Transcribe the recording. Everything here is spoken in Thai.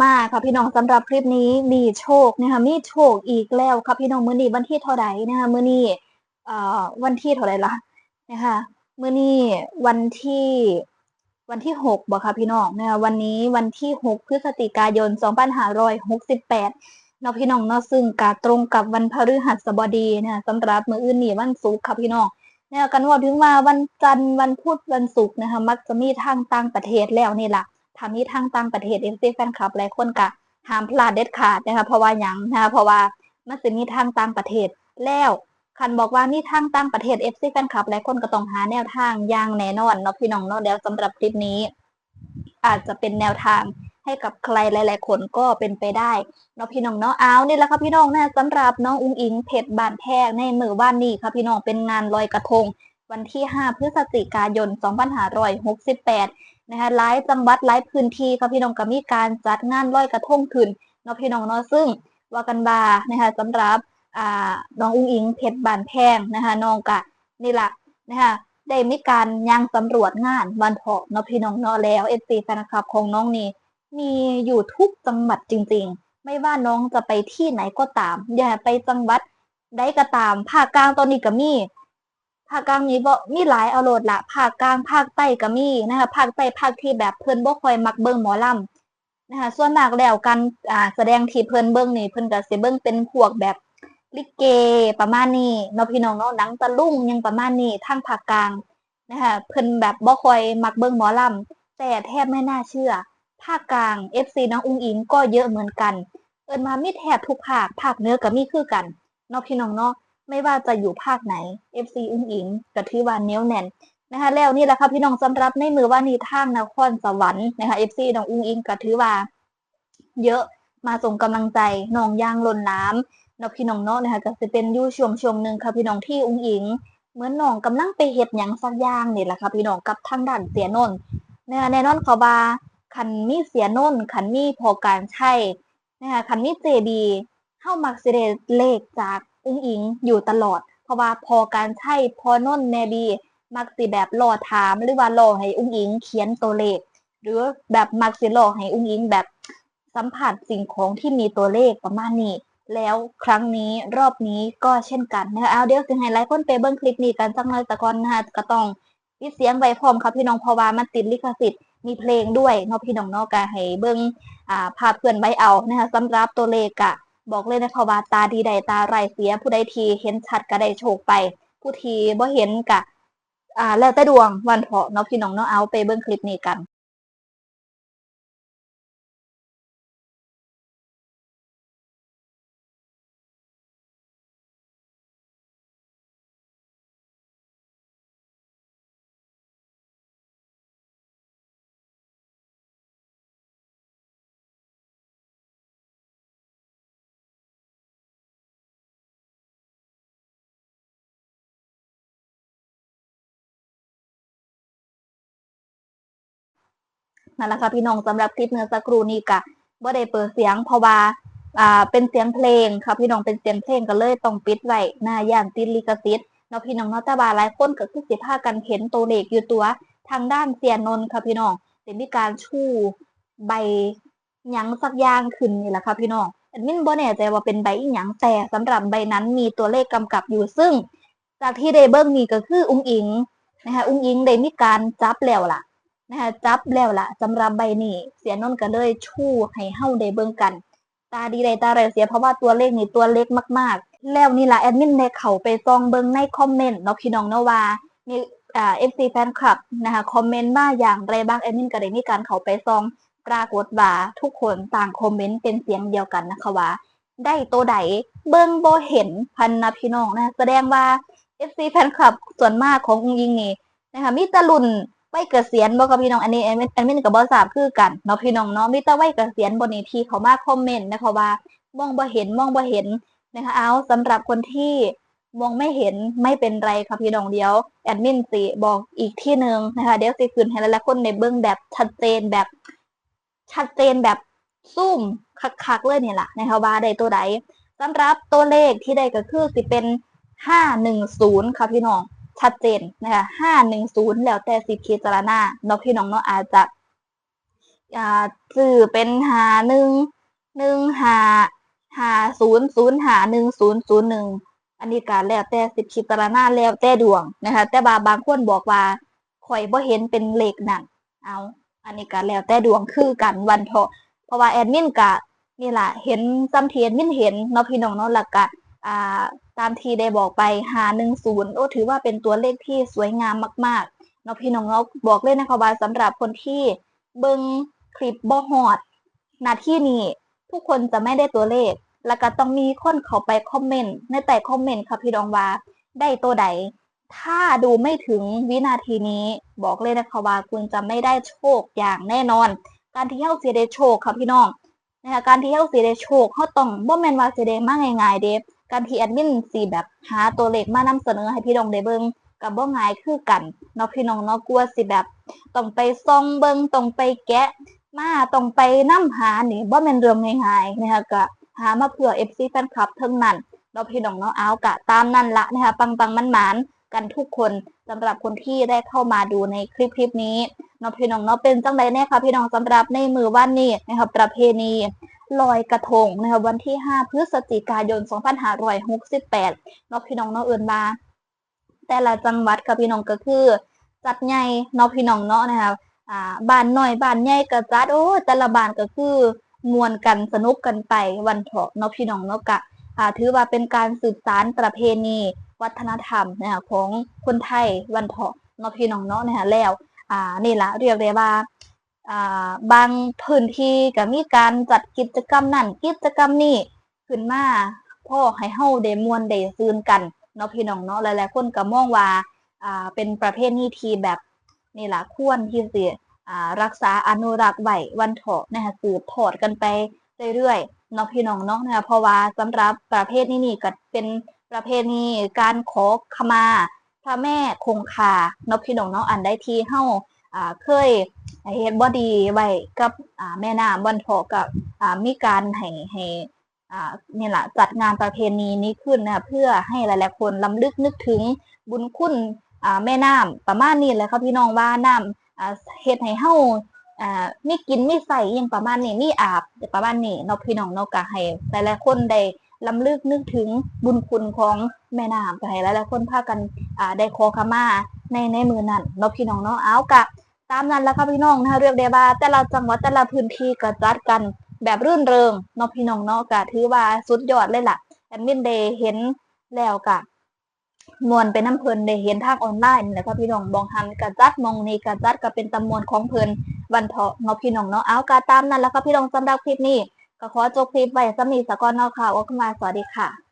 มาค่ะพี่น้องสำหรับคลิปนี้มีโชคนะคะมีโชคอีกแล้วค่ะพี่น้องมื้อนี้วันที่เท่าไหร่นะคะมื้อนี้เอ่อวันที่เท่าไหร่ละนะคะมื้อนี้วันที่วันที่หกบ่ค่ะพี่น้องนะคะวันนี้วันที่หกพฤศจิกายนสองพันห้าร้อยหกสิบแปดเนาะพี่น้องเนาะซึ่งกาตรงกับวันพฤหัสบดีนะคะสำหรับมื้ออื่นนี่วันศุกร์ค่ะพี่น้องเนี่ยกันว่าถึงว่าวันจันทร์วันพุธวันศุกร์นะคะมักจะมีทางต่างประเทศแล้วนี่แหละ ทานี้ทางต่างประเทศเอฟซีแฟนคลับหลายคนก็ห้ามพลาดเด็ดขาดนะคะเพราะว่าหยังนะคะเพราะว่ามันจะมีทางต่างประเทศแล้วคันบอกว่ามีทางต่างประเทศเอฟซีแฟนคลับหลายคนก็ต้องหาแนวทางอย่างแน่นอนเนาะพี่น้องเนาะเดี๋ยวสำหรับคลิปนี้ อาจจะเป็นแนวทางให้กับใครหลาย ๆ คนก็เป็นไปได้เนาะพี่น้องเนาะเอานี่แหละครับพี่น้องนะสำหรับน้องอุ้งอิงเพชรบานแพงในมือว่านนี้ครับพี่น้องเป็นงานลอยกระทง วันที่ 5 พฤศจิกายน 2568 นะคะหลายจังหวัดหลายพื้นที่ค่ะพี่น้องก็มีการจัดงานลอยกระทงขึ้นเนาะพี่น้องเนาะซึ่งว่ากันบานะคะสำหรับอ่าน้องอุ้งอิงเพชรบานแพงนะคะน้องกะนี่ละนะคะได้มีการยังสำรวจงานวันเพาะเนาะพี่น้องเนาะแล้วเอซีแฟนคลับของน้องนี่มีอยู่ทุกจังหวัดจริง ๆ ไม่ว่าน้องจะไปที่ไหนก็ตาม อย่าไปจังหวัดใดก็ตามภาคกลางตอนนี้ก็มี ภาคกลางนี้บ่มีหลายเอาโหลดละภาคกลางภาคใต้ก็มีนะคะภาคใต้ภาคที่แบบเพิ่นบ่ค่อยมักเบิ่งหมอลำนะคะส่วนมากแล้วการอ่าแสดงที่เพิ่นเบิ่งนี่เพิ่นก็สิเบิ่งเป็นพวกแบบลิเกประมาณนี้เนาะพี่น้องเนาะหนังตะลุ่งยังประมาณนี้ทางภาคกลางนะคะเพิ่นแบบบ่ค่อยมักเบิ่งหมอลำแต่แทบไม่น่าเชื่อ ภาคกลาง FC น้องอุ้งอิงก็เยอะเหมือนกัน เอิ้นมามีแทบทุกภาคภาคเหนือก็มีคือกันเนาะพี่น้องเนาะ ไม่ว่าจะอยู่ภาคไหน FC อุ้งอิงก็ถือว่าเนียวแน่นนะคะแล้วนี่แหละค่ะพี่น้องสำหรับในมือว่านี่ทางนครสวรรค์นะคะ FC น้องอุ้งอิงก็ถือว่า เยอะมาส่งกำลังใจน้องยางล้นน้ำนาะพี่น้องเนาะนะคะก็จะเป็นยู่ช่วงช่วงหนึ่งค่ะพี่น้องที่อุ้งอิง เหมือนน้องกำลังไปเฮ็ดหยังสักอย่างนี่แหละค่ะพี่น้องกับทางด้านเสียนนนะคะแน่นอนขาว่าคันมีเสียนนท์คันมีพอการใช่นะคะคันมีเจดีเข้ามักสิเดเลขจาก อุ้งอิงอยู่ตลอด เพราะว่าพอการใช้พอนนแมบี มักสิแบบรอถามหรือว่ารอให้อุ้งอิงเขียนตัวเลข หรือแบบมักสิรอให้อุ้งอิงแบบสัมผัสสิ่งของที่มีตัวเลขประมาณนี้ แล้วครั้งนี้รอบนี้ก็เช่นกันนะคะเอาเดี๋ยวสิให้หลายคนไปเบิ่งคลิปนี้กันสักหน่อยแต่ก่อนนะคะก็ต้องปิเสียงไว้พร้อมครับพี่น้องพราะว่ามันติดลิขสิทธิ์มีเพลงด้วยเนาะพี่น้องเนาะก็ให้เบิ่งอ่าภาพเพื่อนไว้เอานะคะสำหรับตัวเลขกะ บอกเลยนะคะว่าตาดีใดตาไรเสียผู้ใดทีเห็นชัดก็ได้โชคไป ผู้ทีบ่เห็นกะอ่าแล้วแต่ดวงวันเถาะเนาะพี่น้องเนาะเอาไปเบิ่งคลิปนี้กัน นั่นแหละค่ะพี่น้องสำหรับคลิปเมื่อสักครู่นี้กะบ่ได้เปิดเสียงเพราะว่าอ่าเป็นเสียงเพลงค่ะพี่น้องเป็นเสียงเพลงก็เลยต้องปิดไว้หน้าย่านติดลิขสิทธิ์เนาะพี่น้องเนาะแต่ว่าหลายคนก็คือสิพากันเห็นตัวเลขอยู่ตัวทางด้านเสียนนท์ค่ะพี่น้องได้มีการชูใบหยังสักอย่างขึ้นนี่แหละค่ะพี่น้องแอดมินบ่แน่ใจว่าเป็นใบอีหยังแต่สำหรับใบนั้นมีตัวเลขกำกับอยู่ซึ่ง จากที่ได้เบิ่งนี่ก็คืออุ้งอิงนะคะอุ้งอิงได้มีการจับแล้วล่ะ นะคะจับแล้วล่ะสำหรับใบนี้เสียนนท์ก็เลยชู้ให้เฮาได้เบิ่งกัน ตาดีใดตาไรเสียเพราะว่าตัวเลขนี่ตัวเล็กมากๆ แล้วนี่ล่ะแอดมินได้เข้าไปซองเบิ่งในคอมเมนต์เนาะพี่น้องเนาะว่ามีอ่า FC แฟนคลับนะคะคอมเมนต์มาอย่างไรบ้างแอดมินก็ได้มีการเข้าไปซองปรากฏว่าทุกคนต่างคอมเมนต์เป็นเสียงเดียวกันนะคะว่า ได้ตัวใดเบิ่งบ่เห็นพันนะพี่น้องนะแสดงว่า FC แฟนคลับส่วนมากขององยิงนี่นะคะมีตะลุน ไว้เกษียณบ่กับพี่น้องอันนี้แอดมินแอดมินกับบ่ทราบคือกันเนาะพี่น้องเนาะมีแต่ไว้เกษียณบนนี้ที่เขามาคอมเมนต์นะคะว่ามองบ่เห็นมองบ่เห็นนะคะเอาสำหรับคนที่มองไม่เห็นไม่เป็นไรค่ะพี่น้องเดียวแอดมินสิบอกอีกที่หนึ่งนะคะเดี๋ยวสิขึ้นให้หลายๆคนในเบิ่งแบบชัดเจนแบบ ชัดเจนแบบซุ่มคักๆเลยนี่แหละนะคะว่าได้ตัวใดสำหรับตัวเลขที่ได้ก็คือสิเป็น510ค่ะพี่น้อง ชัดเจนนะคะห้าหนึ่งศูนย์แล้วแต่สิพิจารณาเนาะพี่น้องเนาะอาจจะอ่าซื้อเป็นหาหนึ่งหนึ่งหาหาศูนย์ศูนย์หาหนึ่งศูนย์ศูนย์หนึ่งอันนี้การแล้วแต่สิบพิจารณาแล้วแต่ดวงนะคะ แต่บาบางคนบอกว่าข่อยบ่เห็นเป็นเลขนั่นเอาอันนี้ก็แล้วแต่ดวงคือกันวันเถาะเพราะว่าแอดมินกะนี่แหละเห็นจำเทียนมินเห็นเนาะพี่น้องเนาะหลักกะอ่า ตามที่ได้บอกไปหาหนึ่งศูนย์โอ้ถือว่าเป็นตัวเลขที่สวยงามมากๆเนาะพี่น้องเนาบอกเลยนะคะว่าสำหรับคนที่เบิ่งคลิปบ่ฮอดหน้าที่นี้ทุกคนจะไม่ได้ตัวเลข แล้วก็ต้องมีคนเข้าไปคอมเมนต์ในแต่คอมเมนต์ค่ะพี่น้องว่าได้ตัวใดถ้าดูไม่ถึงวินาทีนี้บอกเลยนะคะว่าคุณจะไม่ได้โชคอย่างแน่นอน การที่เฮาสิได้โชคค่ะพี่น้องนะคะการที่เฮาสิได้โชคเฮาต้องบ่แม่นว่าสิได้มากง่ายๆเด้ การที่แอดมินสิแบบหาตัวเลขมานำเสนอให้พี่น้องได้เบิ่งก็บ่ง่ายคือกันเนาะพี่น้องเนาะกลัวสิแบบต้องไปส่องเบิ่งต้องไปแกะ มาต้องไปนํหานี่บ่แม่นเรื่องง่ายๆนะคะก็หามาเพื่อ FC แฟนคลับเทั้งนั้นเนาะพี่น้องเนาะเอากะตามนั่นละนะคะปังๆมันๆกันทุกคนสำหรับคนที่ได้เข้ามาดูในคลิปคลิปนี้เนาะพี่น้องเนาะเป็นจังไดแน่ค่ะพี่น้องสำหรับในมือวันนี้นะคะประเพณี ลอยกระทงนะคะวันที่ 5 พฤศจิกายน 2568เนาะพี่น้องเนาะเอื่นมาแต่ละจังหวัดค่ะพี่น้องก็คือ จัดใหญ่เนาะพี่น้องเนาะนะคะอ่าบ้านน้อยบ้านใหญ่ก็จัดโอ้แต่ละบ้านก็คือมวนกันสนุกกันไปวันเถาะเนาะพี่น้องเนาะกะอ่าถือว่าเป็นการสืบสานประเพณีวัฒนธรรมนะคะของคนไทยวันเถาะเนาะพี่น้องเนาะนะคะแล้วอ่านี่ละเรียกได้ว่า บางพื้นที่ก็มีการจัดกิจกรรมนั่นกิจกรรมนี่ขึ้นมาพ่อให้เฮาได้มวนได้ซืนกันเนาะพี่น้องเนาะหลายๆคนก็มองว่าอ่าเป็นประเภทนี้ทีแบบนี่ละควรที่สิอ่ารักษาอนุรักษ์ไว้วันเถาะนะคะสืบทอดกันไปเรื่อยๆเนาะพี่น้องเนาะนะคะเพราะว่าสำหรับประเภทนี้นี่ก็เป็นประเพณีการขอขมาพระแม่คงคาเนาะพี่น้องเนาะอันได้ที่เฮา อ่าเคยเฮ็ดบ่ดีไว้กับอ่าแม่น้ำบันทอกับอ่ามีการให้ให้อ่านี่ล่ะจัดงานประเพณีนี้ขึ้นนะเพื่อให้หลายๆคนลำลึกนึกถึงบุญคุณอ่าแม่น้ำประมาณนี้แหละค่ะพี่น้องว่าน้ำอ่าเฮ็ดให้เฮาอ่ามีกินมีใส่ยังประมาณนี้มีอาบประมาณนี้เนาะพี่น้องเนาะก็ให้หลายๆคนได้ลำลึกนึกถึงบุญคุณของแม่น้ำก็ให้หลายๆคนพากันอ่าได้ขอขมาในในมือนั้นเนาะพี่น้องเนาะเอากะ ตามนั้นแล้วค่ะพี่น้องนะคะเรียกได้ว่าแต่ละจังหวัดแต่ละพื้นที่ก็จัดกันแบบรื่นเริงเนาะพี่น้องเนาะก็ถือว่าสุดยอดเลยล่ะแอดมินเดย์เห็นแล้วกะมวนเป็นน้ำเพลินได้เห็นทางออนไลน์นี่แหละค่ะพี่น้องบองหันกะจัดมองนี่กะจัดก็เป็นตำมวนของเพลินวันเถาะเนาะพี่น้องเนาะเอากะตามนั้นแล้วค่ะพี่น้องสำหรับคลิปนี้ก็ขอจบคลิปไว้สำหรับสกอนเนาะค่ะว่าขึ้นมาสวัสดีค่ะ